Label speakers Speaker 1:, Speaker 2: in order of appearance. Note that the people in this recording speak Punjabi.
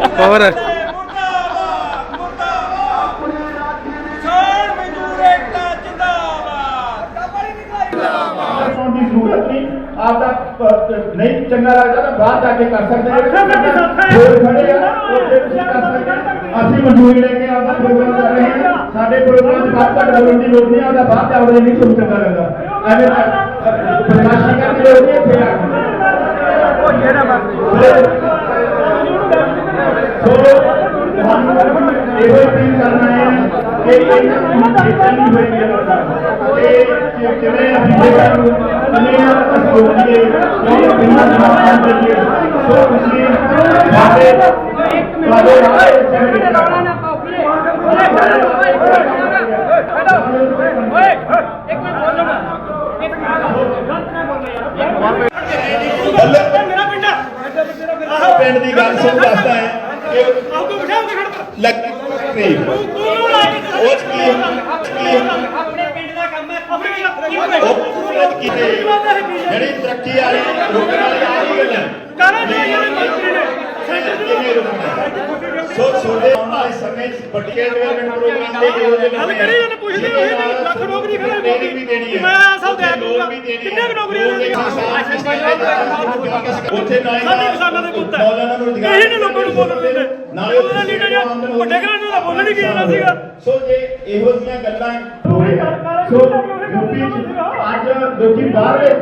Speaker 1: ਹੋਰ
Speaker 2: ਆਪ ਦਾ ਨਹੀਂ ਚੰਗਾ ਲੱਗਦਾ ਤਾਂ ਬਾਹਰ ਜਾ ਕੇ ਕਰ ਸਕਦੇ ਹੋਰ ਖੜੇ ਆ ਉੱਥੇ ਤੁਸੀਂ ਕਰ ਸਕਦੇ ਅਸੀਂ ਮਨਜ਼ੂਰੀ ਲੈ ਕੇ ਆਪਦਾ ਪ੍ਰੋਗਰਾਮ ਕਰ ਰਹੇ ਹਾਂ ਸਾਡੇ ਪ੍ਰੋਗਰਾਮ ਦੀ ਬਾਤ ਬੋਲਣ ਦੀ ਲੋੜ ਨਹੀਂ ਆਪਦਾ ਬਾਹਰ ਜਾਵੜੇ ਨਹੀਂ ਤੁਹਾਨੂੰ ਚੰਗਾ ਲੱਗਦਾ ਐਵੇਂ ਬਰਦਾਸ਼ਤ ਕਰਕੇ ਲੋੜ ਨਹੀਂ ਇੱਥੇ ਆ ਕੇ। ਉਹ ਜਿਹੜਾ ਸਾਨੂੰ ਇਹੋ ਅਪੀਲ ਕਰਨਾ ਹੈ ਕਿ ਨੂੰ ਜਿੱਤਣ ਨਹੀਂ ਹੋਈ ਹੈ। ਕਿ ਕਿਵੇਂ ਅਸੀਂ ਜਿਹੜਾ ਨੂੰ ਦੁਨੀਆ ਦਾ ਸੋਚੀਏ ਕਿ ਬਿਨਾਂ ਜਵਾਬ ਕਰੀਏ ਸੋ ਤੁਸੀਂ ਸਾਡੇ ਸਾਡੇ ਰਾਹ ਵਿੱਚ ਚੱਲੋ ਨਾ
Speaker 3: ਮੇਰਾ ਪਿੰਡ
Speaker 2: ਪਿੰਡ ਦੀ ਗੱਲ ਸੁਣ ਦੱਸਦਾ ਹੈ ਕਿ
Speaker 3: ਆਪ ਤੋਂ ਬਿਠਾਓ ਖੜ।
Speaker 2: ਲੱਗ ਨਹੀਂ। 'ਚ ਕੀ
Speaker 3: ਆਪਣੇ ਪਿੰਡ ਦਾ ਕੰਮ ਹੈ
Speaker 2: ਉਹ ਕਿਤੇ ਜਿਹੜੀ ਤਰੱਕੀ ਵਾਲੀ ਰੁਕਣ ਵਾਲੀ ਆ ਰਹੀ ਗੱਲ
Speaker 3: ਕਾਹਨਾਂ ਜੋ ਜਿਹੜੇ ਮੰਤਰੀ ਨੇ ਦੇ
Speaker 2: ਸੋ ਤੁਹਾਡੇ ਆਉਣ ਸਮੇਂ ਵੱਡੇ ਡਿਵੈਲਪਮੈਂਟ ਪ੍ਰੋਗਰਾਮ ਦੇ ਯੋਜਨਾ
Speaker 3: ਗੱਲ ਕਰੀ ਉਹਨੇ ਪੁੱਛਦੇ ਹੋਏ ਲੱਖ ਨੌਕਰੀ
Speaker 2: ਹੈ।
Speaker 3: ਮੈਂ
Speaker 2: ਵੀ ਦੇਣੀ ਹੈ।
Speaker 3: ਕਿੰਨੇ ਨੌਕਰੀਆਂ ਦੇਣੀਆਂ
Speaker 2: ਉੱਥੇ ਨਾ?
Speaker 3: ਸਾਡੇ ਦੇ ਹੈ।
Speaker 2: ਨੌਜਵਾਨਾਂ ਨੂੰ ਰੁਜ਼ਗਾਰ
Speaker 3: ਇਹੀ ਨੇ। ਨੂੰ
Speaker 2: ਨਾਲੇ
Speaker 3: ਉਹਦਾ ਲੀਡਰ ਜਾਂ ਵੱਡੇ ਘਰਾਂ ਦਾ ਬੋਲਣ ਹੀ ਕੀ ਜਾਣਾ ਸੀਗਾ।
Speaker 2: ਸੋ ਜੇ ਇਹੋ ਜਿਹੀਆਂ ਗੱਲਾਂ ਸੋ ਯੂਪੀ ਅੱਜ ਲੋਕੀ ਬਾਹਰਲੇ